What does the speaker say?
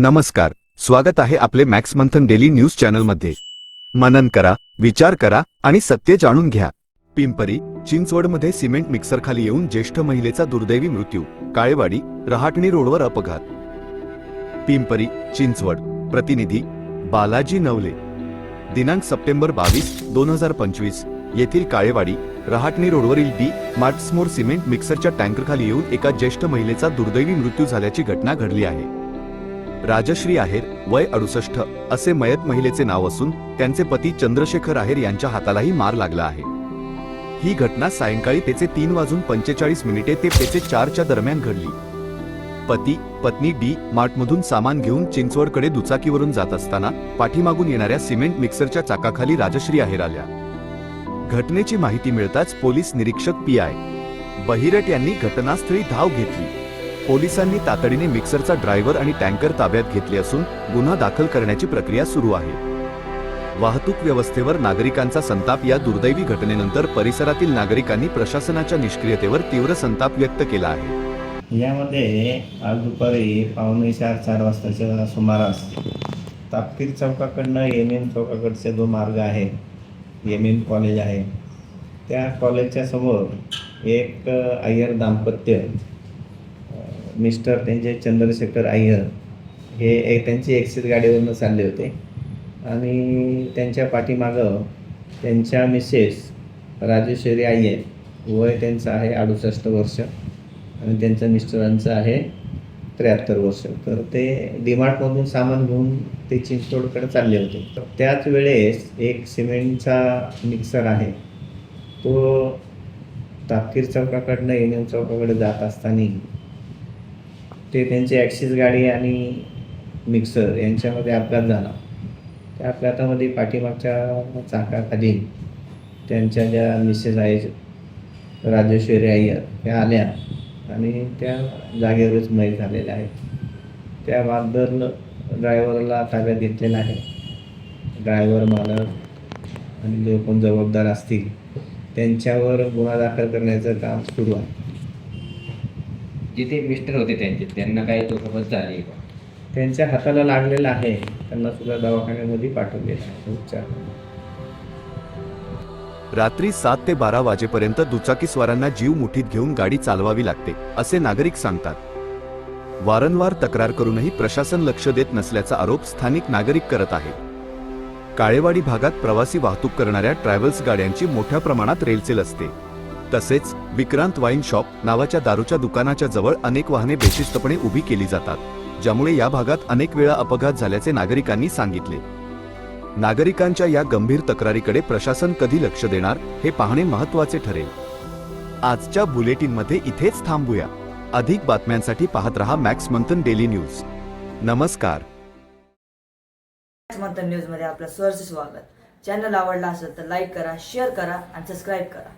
नमस्कार स्वागत आहे आपले मॅक्स मंथन डेली न्यूज चॅनलमध्ये. मनन करा विचार करा आणि सत्य जाणून घ्या. पिंपरी चिंचवडमध्ये सिमेंट मिक्सरखाली येऊन ज्येष्ठ महिलेचा दुर्दैवी मृत्यू काळेवाडी रहाटणी रोडवर अपघात. पिंपरी चिंचवड प्रतिनिधी बालाजी नवले. दिनांक सप्टेंबर बावीस दोन हजार पंचवीस येथील काळेवाडी रहाटणी रोडवरील डी मार्ट्समोर सिमेंट मिक्सरच्या टँकरखाली येऊन एका ज्येष्ठ महिलेचा दुर्दैवी मृत्यू झाल्याची घटना घडली आहे. राजश्री आहेर वय अडुसष्ट असे मयत महिलेचे नाव असून त्यांचे पती चंद्रशेखर आहेर यांच्या हातालाही मार लागला आहे. ही घटना सायंकाळी त्याचे तीन वाजून पंचेचाळीस मिनिटे ते त्याचे चारच्या दरम्यान घडली. पती पत्नी डी मार्टमधून सामान घेऊन चिंचवडकडे दुचाकीवरून जात असताना पाठीमागून येणाऱ्या सिमेंट मिक्सरच्या चाकाखाली राजश्री आहेर आल्या. घटनेची माहिती मिळताच पोलीस निरीक्षक पी आय. बहिरट यांनी घटनास्थळी धाव घेतली. पोलिसांनी तातडीने मिक्सरचा ड्रायव्हर आणि टँकर ताब्यात घेतले असून गुन्हा दाखल करण्याची प्रक्रिया सुरू आहे. वाहतूक व्यवस्थेवर नागरिकांचा संताप या दुर्दैवी घटनेनंतर परिसरातील नागरिकांनी प्रशासनाच्या निष्क्रियतेवर तीव्र संताप व्यक्त केला आहे. यामध्ये आज दुपारी पावणे चार चार वाजताच्या सुमारास तापकीर चौकाकडनं एम एम चौकाकडचे जो मार्ग आहे एम एम कॉलेज आहे त्या कॉलेजच्या समोर एक अय्यर दाम्पत्य मिस्टर त्यांचे चंद्रशेखर अय्यर हे एक त्यांची एक्सिस गाडीवरनं चालले होते. आणि त्यांच्या पाठीमागं त्यांच्या मिसेस राजेश्वरी अय्यर वय त्यांचं आहे अडुसष्ट वर्ष आणि त्यांच्या मिस्टरांचं आहे त्र्याहत्तर वर्ष. तर ते डीमार्टमधून सामान घेऊन ते चिंचतोडकडे चालले होते. तर त्याच वेळेस एक सिमेंटचा मिक्सर आहे. तो तापकीर चौकाकडनं एन एम चौकाकडे जात असताना ते त्यांची ॲक्सिस गाडी आणि मिक्सर यांच्यामध्ये अपघात झाला. त्या अपघातामध्ये पाठीमागच्या चाकाखाली त्यांच्या ज्या मिसेस आहेत राजेश्वरी अय्यर त्या आल्या आणि त्या जागेवरच मयत झालेल्या आहेत. त्याबद्दल ड्रायव्हरला ताब्यात घेतलेला आहे. ड्रायव्हर मालक आणि जो कोण जबाबदार असतील त्यांच्यावर गुन्हा दाखल करण्याचं काम सुरू आहे. जिथे मिस्टर होते त्यांचे त्यांना काही दुखापत झाली आहे का? त्यांच्या हाताला लागलेलं आहे. त्यांना सुद्धा दवाखान्यामध्ये पाठवलेलं आहे. उपचार रात्री सात ते बारा वाजेपर्यंत दुचाकीस्वारांना जीव मुठीत घेऊन गाडी चालवावी लागते असे नागरिक सांगतात. वारंवार तक्रार करूनही प्रशासन लक्ष देत नसल्याचा आरोप स्थानिक नागरिक करत आहेत. काळेवाडी भागात प्रवासी वाहतूक करणाऱ्या ट्रॅव्हल्स गाड्यांची मोठ्या प्रमाणात रेलचेल असते. तसेच विक्रांत वाईन शॉप नावाच्या दारूच्या दुकानाच्या जवळ अनेक वाहने बेशिस्तपणे उभी केली जातात ज्यामुळे या भागात अनेक वेळा अपघात झाल्याचे नागरिकांनी सांगितले. नागरिकांच्या या गंभीर तक्रारीकडे प्रशासन कधी लक्ष देणार हे पाहणे महत्त्वाचे ठरेल. आजच्या बुलेटिनमध्ये इथेच थांबूया. अधिक बातम्यांसाठी पाहत रहा मॅक्स मंथन डेली न्यूज. नमस्कार. मंथन न्यूजमध्ये आपलं स्वागत. चॅनल आवडला असेल तर लाईक करा शेअर करा आणि सबस्क्राईब करा.